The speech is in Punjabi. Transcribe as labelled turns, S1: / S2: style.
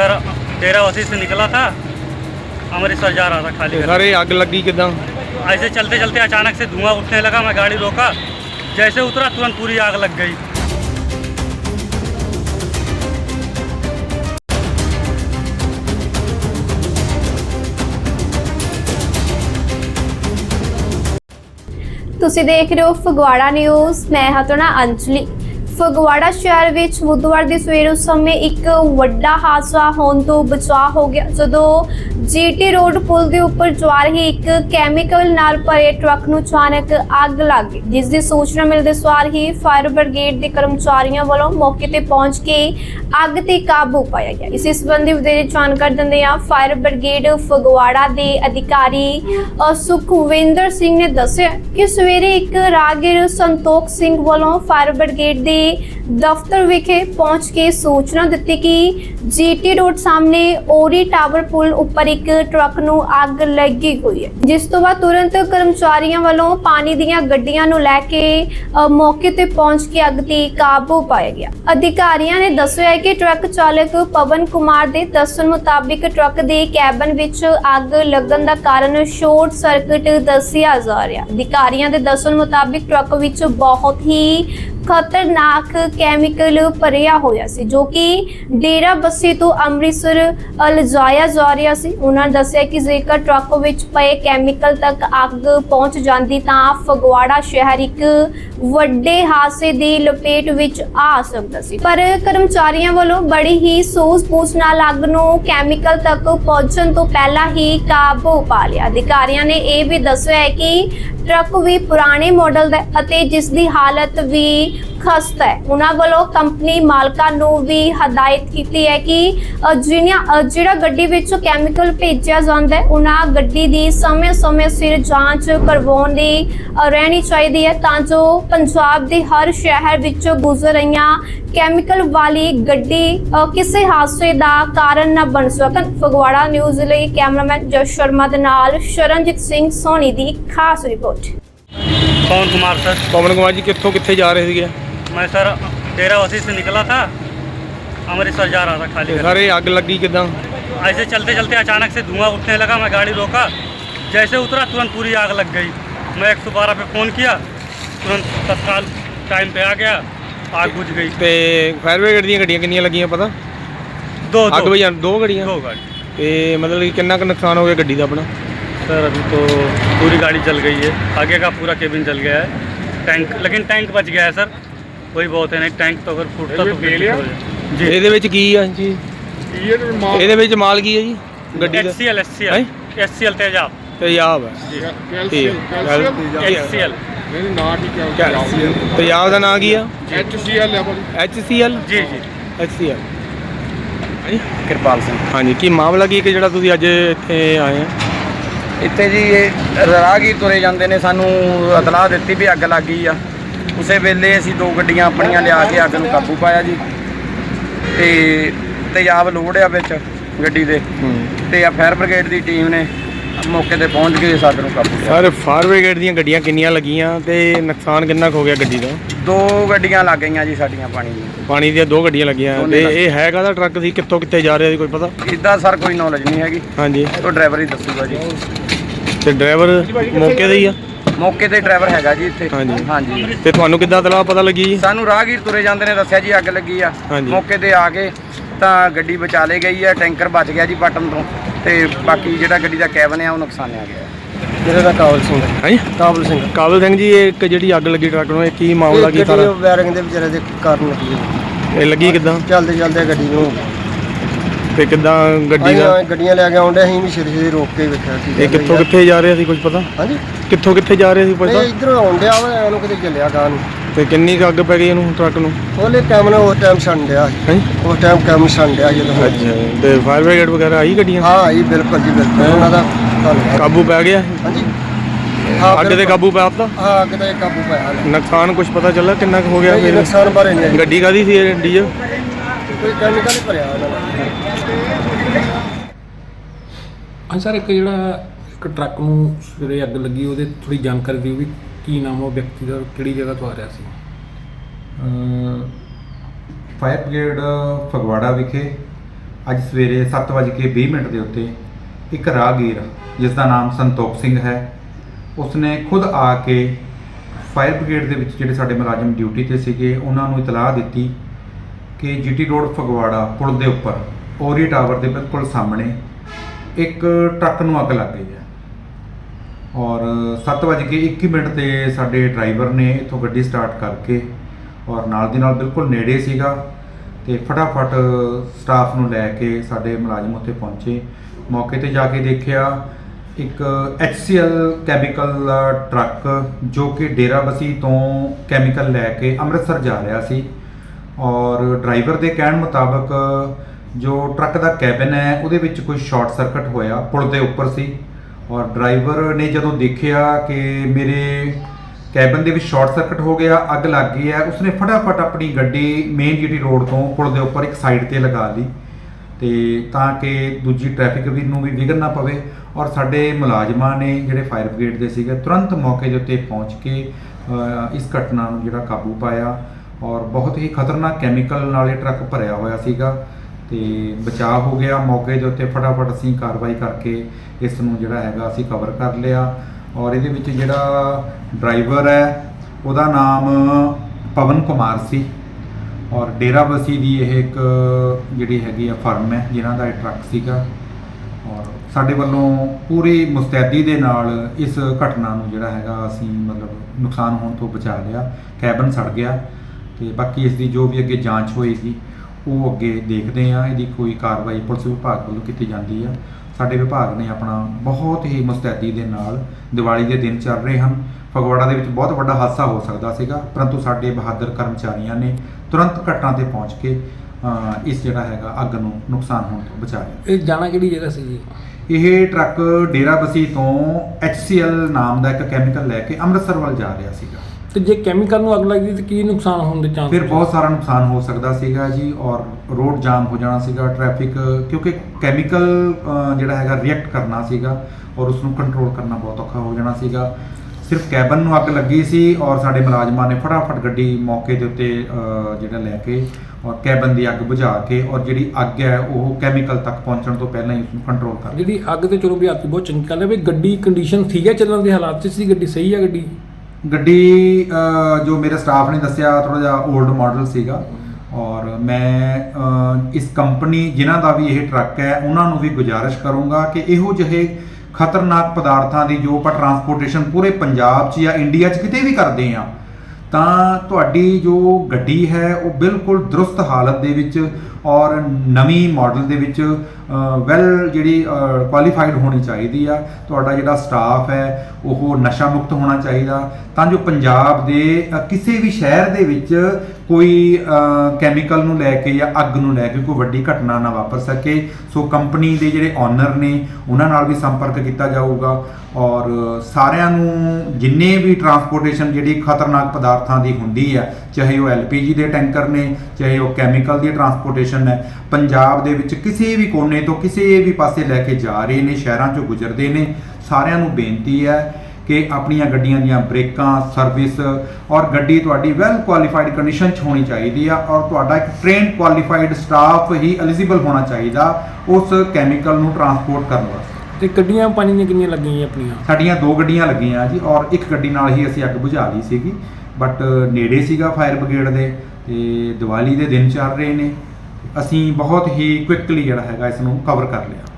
S1: सर डेरा वसी से निकला था अमृतसर जा रहा था खाली
S2: ਤੇ
S1: घर।
S2: ਸਾਰੇ ਅੱਗ ਲੱਗੀ ਕਿਦਾਂ
S1: ऐसे चलते चलते अचानक से धुआं उठने लगा मैं गाड़ी रोका जैसे उतरा तुरंत पूरी आग लग गई
S3: ਤੁਸੀਂ ਦੇਖ ਰਹੇ ਹੋ ਫਗਵਾੜਾ ਨਿਊਜ਼ ਮੈਂ ਹਾਂ ਤੁਹਾਡਾ ਅੰਜਲੀ ਫਗਵਾੜਾ ਸ਼ਹਿਰ ਵਿੱਚ ਬੁੱਧਵਾਰ ਦੀ ਸਵੇਰ ਉਸ ਸਮੇਂ ਇੱਕ ਵੱਡਾ ਹਾਦਸਾ ਹੋਣ ਤੋਂ ਬਚਾਅ ਹੋ ਗਿਆ। ਜਦੋਂ ਜੀਟੀ ਰੋਡ ਪੁਲ ਦੇ ਉੱਪਰ ਜਾ ਰਹੀ ਇੱਕ ਕੈਮੀਕਲ ਨਾਲ ਭਰੇ ਟਰੱਕ ਨੂੰ ਅਚਾਨਕ ਅੱਗ ਲੱਗ ਗਈ। ਜਿਸ ਦੀ ਸੂਚਨਾ ਮਿਲਦੇ ਸਾਰ ਹੀ ਫਾਇਰ ਬ੍ਰਿਗੇਡ ਦੇ ਕਰਮਚਾਰੀਆਂ ਵੱਲੋਂ ਮੌਕੇ ਤੇ ਪਹੁੰਚ ਕੇ ਅੱਗ ਤੇ ਕਾਬੂ ਪਾਇਆ ਗਿਆ। ਇਸ ਸੰਬੰਧੀ ਵਧੇਰੇ ਜਾਣਕਾਰੀ ਦਿੰਦੇ ਆ ਫਾਇਰ ਬ੍ਰਿਗੇਡ ਫਗਵਾੜਾ ਦੇ ਅਧਿਕਾਰੀ ਸੁਖਵਿੰਦਰ ਸਿੰਘ ਨੇ ਦੱਸਿਆ ਕਿ ਸਵੇਰੇ ਇੱਕ ਰਾਗੀਰ ਸੰਤੋਖ ਸਿੰਘ ਵੱਲੋਂ ਫਾਇਰ ਬ੍ਰਿਗੇਡ ਦੇ ਦਫ਼ਤਰ ਵਿਖੇ ਪਹੁੰਚ ਕੇ ਸੂਚਨਾ ਦਿੱਤੀ ਕਿ ਜੀਟੀ ਰੋਡ ਸਾਹਮਣੇ ਓਰੀ ਟਾਵਰ ਪੁਲ ਉੱਪਰ ਇੱਕ ਟਰੱਕ ਨੂੰ ਅੱਗ ਲੱਗੀ ਹੋਈ ਹੈ, ਜਿਸ ਤੋਂ ਬਾਅਦ ਤੁਰੰਤ ਕਰਮਚਾਰੀਆਂ ਵੱਲੋਂ ਪਾਣੀ ਦੀਆਂ ਗੱਡੀਆਂ ਨੂੰ ਲੈ ਕੇ ਮੌਕੇ ਤੇ ਪਹੁੰਚ ਕੇ ਅੱਗ ਤੇ ਕਾਬੂ ਪਾਇਆ ਗਿਆ। ਅਧਿਕਾਰੀਆਂ ਨੇ ਦੱਸਿਆ ਕਿ ਟਰੱਕ ਚਾਲਕ ਪਵਨ ਕੁਮਾਰ ਦੇ ਦੱਸਣ ਮੁਤਾਬਿਕ ਟਰੱਕ ਦੇ ਕੈਬਨ ਵਿੱਚ ਅੱਗ ਲੱਗਣ ਦਾ ਕਾਰਨ ਸ਼ਾਰਟ ਸਰਕਟ ਦੱਸਿਆ ਜਾ ਰਿਹਾ। ਅਧਿਕਾਰੀਆਂ ਦੇ ਦੱਸਣ ਮੁਤਾਬਿਕ ਟਰੱਕ ਵਿੱਚ ਬਹੁਤ ਹੀ ਖਤਰਨਾਕ ਕੈਮੀਕਲ ਭਰਿਆ ਹੋਇਆ ਸੀ ਜੋ ਕਿ ਡੇਰਾ ਬੱਸੀ ਤੋਂ ਅੰਮ੍ਰਿਤਸਰ ਅ, ਲਿਜਾਇਆ ਜਾ ਰਿਹਾ ਸੀ। ਉਹਨਾਂ ਨੇ ਦੱਸਿਆ ਕਿ ਜੇਕਰ ਟਰੱਕ ਵਿੱਚ ਪਏ ਕੈਮੀਕਲ ਤੱਕ ਅੱਗ ਪਹੁੰਚ ਜਾਂਦੀ ਤਾਂ ਫਗਵਾੜਾ ਸ਼ਹਿਰ ਇੱਕ ਵੱਡੇ ਹਾਦਸੇ ਦੀ ਲਪੇਟ ਵਿੱਚ ਆ ਸਕਦਾ ਸੀ। ਪਰ ਕਰਮਚਾਰੀਆਂ ਵੱਲੋਂ ਬੜੀ ਹੀ ਸੂਝ-ਬੂਝ ਨਾਲ ਅੱਗ ਨੂੰ ਕੈਮੀਕਲ ਤੱਕ ਪਹੁੰਚਣ ਤੋਂ ਪਹਿਲਾਂ ਹੀ ਕਾਬੂ ਪਾ ਲਿਆ। ਅਧਿਕਾਰੀਆਂ ਨੇ ਇਹ ਵੀ ਦੱਸਿਆ ਹੈ ਕਿ ਟਰੱਕ ਵੀ ਪੁਰਾਣੇ ਮਾਡਲ ਦਾ ਅਤੇ ਜਿਸ ਦੀ ਹਾਲਤ ਵੀ ਖਸਤ ਹੈ। ਉਹਨਾਂ ਵੱਲੋਂ ਕੰਪਨੀ ਮਾਲਕਾਂ ਨੂੰ ਵੀ ਹਦਾਇਤ ਕੀਤੀ ਹੈ ਕਿ ਜਿਹੜੀਆਂ ਜਿਹੜਾ ਗੱਡੀ ਵਿੱਚੋਂ ਕੈਮੀਕਲ ਭੇਜਿਆ ਜਾਂਦਾ ਹੈ ਉਹਨਾਂ ਗੱਡੀ ਦੀ ਸਮੇਂ-ਸਮੇਂ ਸਿਰ ਜਾਂਚ ਕਰਵਾਉਣ ਦੀ ਰਹਿਣੀ ਚਾਹੀਦੀ ਹੈ ਤਾਂ ਜੋ ਪੰਜਾਬ ਦੇ ਹਰ ਸ਼ਹਿਰ ਵਿੱਚੋਂ ਗੁਜ਼ਰ ਰਹੀਆਂ ਕੈਮੀਕਲ ਵਾਲੀ ਗੱਡੀ ਕਿਸੇ ਹਾਦਸੇ ਦਾ ਕਾਰਨ ਨਾ ਬਣ ਸਕਣ। ਫਗਵਾੜਾ ਨਿਊਜ਼ ਲਈ ਕੈਮਰਾਮੈਨ ਜਸ਼ ਸ਼ਰਮਾ ਦੇ ਨਾਲ ਸ਼ਰਨਜੀਤ ਸਿੰਘ ਸੋਨੀ ਦੀ ਖਾਸ ਰਿਪੋਰਟ।
S1: ਪਵਨ ਕੁਮਾਰ ਸਰ?
S2: ਪਵਨ ਕੁਮਾਰ ਜੀ ਕਿੱਥੋਂ ਕਿੱਥੇ ਜਾ ਰਹੇ ਸੀਗੇ?
S1: मैं सर डेरा वसी से निकला था अमृतसर जा रहा था खाली
S2: ਤੇ
S1: घर।
S2: ਸਾਰੇ ਅੱਗ ਲੱਗੀ ਕਿਦਾਂ
S1: ऐसे चलते चलते अचानक से धुआं उठने लगा मैं गाड़ी रोका जैसे उतरा तुरंत पूरी आग लग गई मैं एक सौ बारह पे फ़ोन किया तुरंत तत्काल टाइम पे आ गया आग बुझ गई
S2: ਤੇ ਫਾਇਰ ਬ੍ਰਿਗੇਡ ਦੀਆਂ ਗੱਡੀਆਂ ਕਿੰਨੀਆਂ ਲੱਗੀਆਂ ਪਤਾ
S1: दो
S2: ਅੱਗ
S1: दो,
S2: ਵਜਾਣ ਦੋ ਗੱਡੀਆਂ
S1: दो गाड़ी
S2: ਤੇ ਮਤਲਬ ਕਿ ਕਿੰਨਾ ਕੁ ਨੁਕਸਾਨ ਹੋ ਗਿਆ ਗੱਡੀ ਦਾ ਆਪਣਾ
S1: सर अभी तो पूरी गाड़ी जल गई है आगे का पूरा केबिन जल गया है टैंक लेकिन टैंक बच गया है सर वही बहुत है नहीं टैंक तो अगर फूटता तो फिर दिक्कत हो जाए। जी
S2: ਇਹਦੇ ਵਿੱਚ ਕੀ ਆ ਜੀ ਇਹਦੇ ਵਿੱਚ ਮਾਲ ਕੀ ਹੈ ਜੀ ਗੱਡੀ
S1: एच
S2: ਦਾ
S1: C L H C L H C L तेजाब
S2: ਤੇਜ਼ਾਬ ਹੈ
S1: जी
S2: ਠੀਕ ਹੈ
S1: एच सी एल
S4: ਨਹੀਂ ਨਾ ਕੀ ਕਿਹਾ
S2: ਤੇਜ਼ਾਬ ਦਾ ਨਾਂ ਕੀ ਆ
S4: ਐਚ ਸੀ ਐਲ ਹੈ ਭਾਜੀ
S2: HCL
S1: जी जी
S2: HCL ਹਾਂਜੀ
S5: ਕਿਰਪਾਲ ਸਿੰਘ
S2: ਹਾਂਜੀ ਕੀ ਮਾਮਲਾ ਕੀ ਕਿ ਜਿਹੜਾ ਤੁਸੀਂ ਅੱਜ ਇੱਥੇ ਆਏ ਆ
S5: ਇੱਥੇ ਜੀ ਇਹ ਰਾਹਗੀਰ ਤੁਰੇ ਜਾਂਦੇ ਨੇ ਸਾਨੂੰ ਇਤਲਾਹ ਦਿੱਤੀ ਵੀ ਅੱਗ ਲੱਗ ਗਈ ਆ ਉਸੇ ਵੇਲੇ ਅਸੀਂ ਦੋ ਗੱਡੀਆਂ ਆਪਣੀਆਂ ਲਿਆ ਕੇ ਅੱਗ ਨੂੰ ਕਾਬੂ ਪਾਇਆ ਜੀ। ਤੇ ਤੇਜ਼ਾਬ ਲੋੜ ਆ ਵਿੱਚ ਗੱਡੀ ਦੇ। ਤੇ ਆ ਫਾਇਰ ਬ੍ਰਿਗੇਡ ਦੀ ਟੀਮ ਨੇ ਮੌਕੇ ਤੇ ਪਹੁੰਚ ਕੇ ਅੱਗ ਨੂੰ ਕਾਬੂ ਪਾਇਆ।
S2: ਸਰ ਫਾਇਰ ਬ੍ਰਿਗੇਡ ਦੀਆਂ ਗੱਡੀਆਂ ਕਿੰਨੀਆਂ ਲੱਗੀਆਂ ਤੇ ਨੁਕਸਾਨ ਕਿੰਨਾ ਕੁ ਹੋ ਗਿਆ ਗੱਡੀ ਦਾ
S5: ਦੋ ਗੱਡੀਆਂ ਲੱਗ ਗਈਆਂ ਜੀ ਸਾਡੀਆਂ ਪਾਣੀ ਦੀਆਂ।
S2: ਪਾਣੀ ਦੀਆਂ ਦੋ ਗੱਡੀਆਂ ਲੱਗੀਆਂ ਤੇ ਇਹ ਹੈਗਾ ਦਾ ਟਰੱਕ ਸੀ? ਕਿੱਥੋਂ ਕਿੱਥੇ ਜਾ ਰਿਹਾ ਸੀ ਕੋਈ ਪਤਾ?
S5: ਇਦਾਂ ਸਰ ਕੋਈ ਨੌਲੇਜ ਨਹੀਂ ਹੈਗੀ।
S2: ਹਾਂਜੀ।
S5: ਉਹ ਡਰਾਈਵਰ ਹੀ ਦੱਸੂਗਾ ਜੀ।
S2: ਤੇ ਡਰਾਈਵਰ ਮੌਕੇ ਤੇ ਹੀ ਆ?
S5: ਮੌਕੇ ਤੇ ਡਰਾਈਵਰ ਹੈਗਾ ਜੀ ਇੱਥੇ।
S2: ਹਾਂਜੀ।
S5: ਹਾਂਜੀ।
S2: ਤੇ ਤੁਹਾਨੂੰ ਕਿੱਦਾਂ ਤਲਾ ਪਤਾ ਲੱਗੀ ਜੀ?
S5: ਸਾਨੂੰ ਰਾਹਗੀਰ ਤੁਰੇ ਜਾਂਦੇ ਨੇ ਦੱਸਿਆ ਜੀ ਅੱਗ ਲੱਗੀ ਆ।
S2: ਹਾਂਜੀ।
S5: ਮੌਕੇ ਤੇ ਆ ਕੇ ਤਾਂ ਗੱਡੀ ਬਚਾ ਲਈ ਗਈ ਆ ਟੈਂਕਰ ਬਚ ਗਿਆ ਜੀ ਬਟਨ ਤੋਂ। ਤੇ ਬਾਕੀ ਜਿਹੜਾ ਗੱਡੀ ਦਾ ਕੈਬਨ ਆ ਉਹ ਨੁਕਸਾਨਿਆ ਗਿਆ।
S6: ਮੇਰੇ ਦਾ ਕਾਬਲ ਸਿੰਘ।
S2: ਹਾਂਜੀ
S6: ਕਾਬਲ ਸਿੰਘ।
S2: ਕਾਬਲ ਸਿੰਘ ਜੀ ਇਹ ਇੱਕ ਜਿਹੜੀ ਅੱਗ ਲੱਗੀ ਟਰੱਕ ਨੂੰ ਇਹ ਕੀ ਮਾਮਲਾ ਕੀ ਸਾਰਾ?
S6: ਵਾਇਰਿੰਗ ਦੇ ਵਿਚਾਰੇ ਦੇ ਕਾਰਨ ਲੱਗੀ ਹੈ।
S2: ਇਹ ਲੱਗੀ ਕਿੱਦਾਂ?
S6: ਚੱਲਦੇ ਚੱਲਦੇ ਗੱਡੀ ਨੂੰ
S2: ਤੇ ਕਿੱਦਾਂ ਗੱਡੀ
S6: ਅਸੀਂ
S2: ਦਾ?
S6: ਐਂ ਗੱਡੀਆਂ ਲੈ ਕੇ ਆਉਂਦੇ ਅਸੀਂ ਵੀ ਛੇਤੀ ਛੇਤੀ ਰੋਕ ਕੇ ਵੇਖਿਆ
S2: ਇਹ
S6: ਗੱਲ
S2: ਕਿੱਥੋਂ। ਕਿੱਥੇ ਜਾ ਰਿਹਾ ਸੀ ਕੁਝ ਪਤਾ?
S6: ਹਾਂਜੀ।
S2: ਕਿੱਥੋਂ ਕਿੱਥੇ ਜਾ ਰਿਹਾ ਸੀ ਪਤਾ?
S6: ਇਹ ਇਧਰੋਂ ਆਉਂਦਿਆ ਵਾ ਇਹਨੂੰ ਕਿਤੇ ਚੱਲਿਆ ਗਾਂ ਨੂੰ।
S2: ਤੇ ਕਿੰਨੀ ਕੁ ਅੱਗ ਪੈ ਗਈ ਇਹਨੂੰ ਟਰੱਕ ਨੂੰ?
S6: ਉਹਲੇ ਕੈਮਰਾ ਉਸ ਟਾਈਮ ਛੰਡ ਡਿਆ ਸੀ।
S2: ਹਾਂਜੀ
S6: ਉਸ ਟਾਈਮ ਕੈਮਰਾ ਛੰਡ ਡਿਆ ਜਦੋਂ ਹੋਇਆ।
S2: ਅੱਛਾ ਤੇ ਫਾਇਰ ਬ੍ਰਿਗੇਡ ਵਗੈਰਾ ਆਈ ਗੱਡੀਆਂ?
S6: ਹਾਂ ਆਈ ਬਿਲਕੁਲ ਜੀ ਬਿਲਕੁਲ। ਉਹਨਾਂ ਦਾ ਧੰਨਵਾਦ।
S2: ਕਾਬੂ ਪੈ ਗਿਆ?
S6: ਹਾਂਜੀ। ਹਾਂ
S2: ਅੱਗ ਤੇ
S6: ਬਿਲਕੁਲ।
S2: ਕਾਬੂ ਪੈ ਆਪਦਾ?
S6: ਹਾਂ ਕਿਤੇ ਕਾਬੂ ਪਾਇਆ ਨਾ
S2: ਨੁਕਸਾਨ ਕੁਝ ਪਤਾ ਚੱਲਾ ਕਿੰਨਾ ਕੁ ਹੋ ਗਿਆ ਫਿਰ?
S6: ਨੁਕਸਾਨ ਬਾਰੇ ਨਹੀਂ
S2: ਗੱਡੀ ਕਾਦੀ ਸੀ ਇਹ ਡੀਜ਼ਲ?
S6: ਕੋਈ ਕੈਮੀਕਲ ਹੀ ਭਰਿਆ ਉਹਨਾਂ ਨੇ
S7: ਹਾਂ ਸਰ ਇੱਕ ਜਿਹੜਾ ਇੱਕ ਟਰੱਕ ਨੂੰ ਸਵੇਰੇ ਅੱਗ ਲੱਗੀ ਉਹਦੇ ਥੋੜੀ ਜਾਣਕਾਰੀ ਦਿਓ ਵੀ ਕੀ ਨਾਮ ਉਹ ਵਿਅਕਤੀ ਦਾ ਔਰ ਕਿਹੜੀ ਜਗ੍ਹਾ ਤੋਂ ਆ ਰਿਹਾ ਸੀ?
S8: ਫਾਇਰ ਬ੍ਰਿਗੇਡ ਫਗਵਾੜਾ ਵਿਖੇ ਅੱਜ ਸਵੇਰੇ 7:20 ਮਿੰਟ ਦੇ ਉੱਤੇ ਇੱਕ ਰਾਹਗੀਰ ਜਿਸ ਦਾ ਨਾਮ ਸੰਤੋਖ ਸਿੰਘ ਹੈ ਉਸਨੇ ਖੁਦ ਆ ਕੇ ਫਾਇਰ ਬ੍ਰਿਗੇਡ ਦੇ ਵਿੱਚ ਜਿਹੜੇ ਸਾਡੇ ਮੁਲਾਜ਼ਮ ਡਿਊਟੀ ਤੇ ਸੀਗੇ ਉਹਨਾਂ ਨੂੰ ਇਤਲਾਹ ਦਿੱਤੀ ਕਿ ਜੀਟੀ ਰੋਡ ਫਗਵਾੜਾ ਪੁਲ ਦੇ ਉੱਪਰ, ਓਰੀ ਟਾਵਰ ਦੇ ਬਿਲਕੁਲ ਸਾਹਮਣੇ ਇੱਕ ਟਰੱਕ ਨੂੰ ਅੱਗ ਲੱਗ ਗਈ ਹੈ। ਔਰ 7:21 ਮਿੰਟ ਤੇ ਸਾਡੇ ਡਰਾਈਵਰ ਨੇ ਇੱਥੋਂ ਗੱਡੀ ਸਟਾਰਟ ਕਰਕੇ ਔਰ ਨਾਲ ਦੀ ਨਾਲ ਬਿਲਕੁਲ ਨੇੜੇ ਸੀਗਾ ਤੇ ਫਟਾਫਟ ਸਟਾਫ ਨੂੰ ਲੈ ਕੇ ਸਾਡੇ ਮੁਲਾਜ਼ਮ ਉੱਥੇ ਪਹੁੰਚੇ। ਮੌਕੇ ਤੇ ਜਾ ਕੇ ਦੇਖਿਆ ਇੱਕ HCL ਕੈਮੀਕਲ ਦਾ ਟਰੱਕ ਜੋ ਕਿ ਡੇਰਾਬੱਸੀ ਤੋਂ ਕੈਮੀਕਲ ਲੈ ਕੇ ਅੰਮ੍ਰਿਤਸਰ ਜਾ ਰਿਹਾ ਸੀ। ਔਰ ਡਰਾਈਵਰ ਦੇ ਕਹਿਣ ਮੁਤਾਬਕ ਜੋ ਟਰੱਕ ਦਾ ਕੈਬਨ ਹੈ, ਉਹਦੇ ਵਿੱਚ ਕੋਈ ਸ਼ਾਰਟ ਸਰਕਟ ਹੋਇਆ, ਪੁਲ ਦੇ ਉੱਪਰ ਸੀ। ਔਰ ਡਰਾਈਵਰ ਨੇ ਜਦੋਂ ਦੇਖਿਆ ਕਿ ਮੇਰੇ ਕੈਬਨ ਦੇ ਵਿੱਚ ਸ਼ਾਰਟ ਸਰਕਟ ਹੋ ਗਿਆ, ਅੱਗ ਲੱਗ ਗਈ ਹੈ, ਉਸਨੇ ਫਟਾਫਟ ਆਪਣੀ ਗੱਡੀ ਮੇਨ ਜੀਟੀ ਰੋਡ ਤੋਂ ਪੁਲ ਦੇ ਉੱਪਰ ਇੱਕ ਸਾਈਡ ਤੇ ਲਗਾ ਲਈ। ਤੇ ਤਾਂ ਕਿ ਦੂਜੀ ਟ੍ਰੈਫਿਕ ਵੀ ਨੂੰ ਵੀ ਵਿਘਨ ਨਾ ਪਵੇ। ਔਰ ਸਾਡੇ ਮੁਲਾਜ਼ਮਾਂ ਨੇ ਜਿਹੜੇ ਫਾਇਰ ਬ੍ਰਿਗੇਡ ਦੇ ਸੀਗੇ, ਤੁਰੰਤ ਮੌਕੇ ਦੇ ਉੱਤੇ ਪਹੁੰਚ ਕੇ ਇਸ ਘਟਨਾ ਨੂੰ ਜਿਹੜਾ ਕਾਬੂ ਪਾਇਆ। ਔਰ ਬਹੁਤ ਹੀ ਖਤਰਨਾਕ ਕੈਮੀਕਲ ਨਾਲ ਇਹ ਟਰੱਕ ਭਰਿਆ ਹੋਇਆ ਸੀਗਾ ਤੇ ਬਚਾਅ ਹੋ ਗਿਆ। ਮੌਕੇ ਦੇ ਉੱਤੇ ਫਟਾਫਟ ਅਸੀਂ ਕਾਰਵਾਈ ਕਰਕੇ ਇਸ ਨੂੰ ਜਿਹੜਾ ਹੈਗਾ ਅਸੀਂ ਕਵਰ ਕਰ ਲਿਆ। ਔਰ ਇਹਦੇ ਵਿੱਚ ਜਿਹੜਾ ਡਰਾਈਵਰ ਹੈ, ਉਹਦਾ ਨਾਮ ਪਵਨ ਕੁਮਾਰ ਸੀ। ਔਰ ਡੇਰਾਬੱਸੀ ਦੀ ਇਹ ਇੱਕ ਜਿਹੜੀ ਹੈਗੀ ਆ ਫਰਮ ਹੈ, ਜਿਨ੍ਹਾਂ ਦਾ ਇਹ ਟਰੱਕ ਸੀਗਾ। ਔਰ ਸਾਡੇ ਵੱਲੋਂ ਪੂਰੀ ਮੁਸਤੈਦੀ ਦੇ ਨਾਲ ਇਸ ਘਟਨਾ ਨੂੰ ਜਿਹੜਾ ਹੈਗਾ ਅਸੀਂ ਮਤਲਬ ਨੁਕਸਾਨ ਹੋਣ ਤੋਂ ਬਚਾ ਲਿਆ। ਕੈਬਨ ਸੜ ਗਿਆ। ਤੇ ਬਾਕੀ ਇਸ ਦੀ ਜੋ ਵੀ ਅੱਗੇ ਜਾਂਚ ਹੋਏਗੀ ਉਹ ਅੱਗੇ ਦੇਖਦੇ ਆ ਇਹਦੀ ਕੋਈ ਕਾਰਵਾਈ ਪੁਲਿਸ ਵਿਭਾਗ ਵੱਲੋਂ ਕੀਤੀ ਜਾਂਦੀ ਆ। ਸਾਡੇ ਵਿਭਾਗ ਨੇ ਆਪਣਾ ਬਹੁਤ ਹੀ ਮੁਸਤੈਦੀ ਦੇ ਨਾਲ ਦੀਵਾਲੀ ਦੇ ਦਿਨ ਚੱਲ ਰਹੇ ਹਨ। ਫਗਵਾੜਾ ਦੇ ਵਿੱਚ ਬਹੁਤ ਵੱਡਾ ਹਾਦਸਾ ਹੋ ਸਕਦਾ ਸੀਗਾ ਪਰੰਤੂ ਸਾਡੇ ਬਹਾਦਰ ਕਰਮਚਾਰੀਆਂ ਨੇ ਤੁਰੰਤ ਘਟਨਾ ਤੇ ਪਹੁੰਚ ਕੇ ਇਸ ਜਿਹੜਾ ਹੈਗਾ ਅੱਗ ਨੂੰ ਨੁਕਸਾਨ ਹੋਣ ਤੋਂ ਬਚਾ ਲਿਆ।
S7: ਇਹ ਜਾਣਾ ਕਿਹੜੀ ਜਗ੍ਹਾ ਸੀ ਜੀ?
S8: ਇਹ ਟਰੱਕ ਡੇਰਾਬੱਸੀ ਤੋਂ HCL ਨਾਮ ਦਾ ਇੱਕ ਕੈਮੀਕਲ ਲੈ ਕੇ ਅੰਮ੍ਰਿਤਸਰ ਵੱਲ ਜਾ ਰਿਹਾ ਸੀਗਾ।
S7: ਤੇ ਜੇ ਕੈਮੀਕਲ ਨੂੰ ਅੱਗ ਲੱਗਦੀ ਤੇ ਕੀ ਨੁਕਸਾਨ ਹੋਣ ਦੇ ਚਾਂਸ
S8: ਫਿਰ ਬਹੁਤ ਸਾਰਾ ਨੁਕਸਾਨ ਹੋ ਸਕਦਾ ਸੀਗਾ ਜੀ ਔਰ ਰੋਡ ਜਾਮ ਹੋ ਜਾਣਾ ਸੀਗਾ ਟ੍ਰੈਫਿਕ ਕਿਉਂਕਿ ਕੈਮੀਕਲ ਜਿਹੜਾ ਹੈਗਾ ਰਿਐਕਟ ਕਰਨਾ ਸੀਗਾ ਔਰ ਉਸ ਨੂੰ ਕੰਟਰੋਲ ਕਰਨਾ ਬਹੁਤ ਔਖਾ ਹੋ ਜਾਣਾ ਸੀਗਾ। ਸਿਰਫ ਕੈਬਨ ਨੂੰ ਅੱਗ ਲੱਗੀ ਸੀ ਔਰ ਸਾਡੇ ਮੁਲਾਜ਼ਮਾਂ ਨੇ ਫਟਾਫਟ ਗੱਡੀ ਮੌਕੇ ਦੇ ਉੱਤੇ ਜਿਹੜਾ ਲੈ ਕੇ ਔਰ ਕੈਬਨ ਦੀ ਅੱਗ ਬੁਝਾ ਕੇ ਔਰ ਜਿਹੜੀ ਅੱਗ ਹੈ ਉਹ ਕੈਮੀਕਲ ਤੱਕ ਪਹੁੰਚਣ ਤੋਂ ਪਹਿਲਾਂ ਹੀ ਉਸ ਨੂੰ ਕੰਟਰੋਲ ਕਰ
S7: ਜਿਹੜੀ ਅੱਗ ਤੇ ਚਲੋ ਵੀ ਆਤੀ ਬਹੁਤ ਚੰਗੀ ਗੱਲ ਹੈ ਵੀ ਗੱਡੀ ਕੰਡੀਸ਼ਨ ਠੀਕ ਹੈ ਚੱਲਣ ਦੇ ਹਾਲਾਤ 'ਚ ਸੀ ਗੱਡੀ ਸਹੀ ਹੈ ਗੱਡੀ?
S8: ਗੱਡੀ ਜੋ ਮੇਰੇ ਸਟਾਫ ਨੇ ਦੱਸਿਆ ਥੋੜਾ ਜਿਹਾ 올ਡ ਮਾਡਲ ਸੀਗਾ। ਔਰ ਮੈਂ ਇਸ ਕੰਪਨੀ ਜਿਨ੍ਹਾਂ ਦਾ ਵੀ ਇਹ ਟਰੱਕ ਹੈ, ਉਹਨਾਂ ਨੂੰ ਵੀ ਗੁਜ਼ਾਰਿਸ਼ ਕਰੂੰਗਾ ਕਿ ਇਹੋ ਜਿਹੇ ਖਤਰਨਾਕ ਪਦਾਰਥਾਂ ਦੀ ਜੋ ਆਪਾਂ ਟਰਾਂਸਪੋਰਟੇਸ਼ਨ ਪੂਰੇ ਪੰਜਾਬ 'ਚ ਜਾਂ ਇੰਡੀਆ 'ਚ ਕਿਤੇ ਵੀ ਕਰਦੇ ਆ ਤਾਂ ਤੁਹਾਡੀ ਜੋ ਗੱਡੀ ਹੈ, ਉਹ ਬਿਲਕੁਲ ਦਰੁਸਤ ਹਾਲਤ ਦੇ ਵਿੱਚ ਔਰ ਨਵੀਂ ਮਾਡਲ ਦੇ ਵਿੱਚ ਵੈਲ ਜਿਹੜੀ ਕੁਆਲੀਫਾਈਡ ਹੋਣੀ ਚਾਹੀਦੀ ਆ। ਤੁਹਾਡਾ ਜਿਹੜਾ ਸਟਾਫ ਹੈ, ਉਹ ਨਸ਼ਾ ਮੁਕਤ ਹੋਣਾ ਚਾਹੀਦਾ। ਤਾਂ ਜੋ ਪੰਜਾਬ ਦੇ ਕਿਸੇ ਵੀ ਸ਼ਹਿਰ ਦੇ ਵਿੱਚ ਕੋਈ ਕੈਮੀਕਲ ਨੂੰ ਲੈ ਕੇ ਜਾਂ ਅੱਗ ਨੂੰ ਲੈ ਕੇ ਕੋਈ ਵੱਡੀ ਘਟਨਾ ਨਾ ਵਾਪਰ ਸਕੇ। ਸੋ ਕੰਪਨੀ ਦੇ ਜਿਹੜੇ ਓਨਰ ਨੇ, ਉਹਨਾਂ ਨਾਲ ਵੀ ਸੰਪਰਕ ਕੀਤਾ ਜਾਊਗਾ। ਔਰ ਸਾਰਿਆਂ ਨੂੰ ਜਿੰਨੇ ਵੀ ਟਰਾਂਸਪੋਰਟੇਸ਼ਨ ਜਿਹੜੀ ਖਤਰਨਾਕ ਪਦਾਰਥਾਂ ਦੀ ਹੁੰਦੀ ਹੈ ਚਾਹੇ ਉਹ ਐਲਪੀਜੀ ਦੇ ਟੈਂਕਰ ਨੇ, ਚਾਹੇ ਉਹ ਕੈਮੀਕਲ ਦੀ ਟਰਾਂਸਪੋਰਟੇਸ਼ਨ ਹੈ। ਪੰਜਾਬ ਦੇ ਵਿੱਚ ਕਿਸੇ ਵੀ ਕੋਨੇ ਤੋਂ ਕਿਸੇ ਵੀ ਪਾਸੇ ਲੈ ਕੇ ਜਾ ਰਹੇ ਨੇ ਸ਼ਹਿਰਾਂ ਚੋਂ ਗੁਜ਼ਰਦੇ ਨੇ। ਸਾਰਿਆਂ ਨੂੰ ਬੇਨਤੀ ਹੈ ਕਿ ਆਪਣੀਆਂ ਗੱਡੀਆਂ ਦੀਆਂ ਬ੍ਰੇਕਾਂ ਸਰਵਿਸ ਔਰ ਗੱਡੀ ਤੁਹਾਡੀ ਵੈਲ ਕੁਆਲੀਫਾਈਡ ਕੰਡੀਸ਼ਨ 'ਚ ਹੋਣੀ ਚਾਹੀਦੀ ਆ ਔਰ ਤੁਹਾਡਾ ਇੱਕ ਟ੍ਰੇਨਡ ਕੁਆਲੀਫਾਈਡ ਸਟਾਫ ਹੀ ਐਲੀਜੀਬਲ ਹੋਣਾ ਚਾਹੀਦਾ ਉਸ ਕੈਮੀਕਲ ਨੂੰ ਟਰਾਂਸਪੋਰਟ ਕਰਨ ਵਾਸਤੇ।
S7: ਤੇ ਗੱਡੀਆਂ ਪਾਣੀ ਦੀਆਂ ਕਿੰਨੀਆਂ ਲੱਗੀਆਂ ਜੀ ਆਪਣੀਆਂ?
S8: ਸਾਡੀਆਂ ਦੋ ਗੱਡੀਆਂ ਲੱਗੀਆਂ ਜੀ ਔਰ ਇੱਕ ਗੱਡੀ ਨਾਲ ਹੀ ਅਸੀਂ ਅੱਗ ਬੁਝਾ ਲਈ ਸੀਗੀ ਬਟ ਨੇੜੇ ਸੀਗਾ ਫਾਇਰ ਬ੍ਰਿਗੇਡ ਦੇ ਤੇ ਦੀਵਾਲੀ ਦੇ ਦਿਨ ਚੱਲ ਰਹੇ ਨੇ। ਅਸੀਂ ਬਹੁਤ ਹੀ ਕੁਇਕਲੀ ਜਿਹੜਾ ਹੈਗਾ ਇਸ ਨੂੰ ਕਵਰ ਕਰ ਲਿਆ।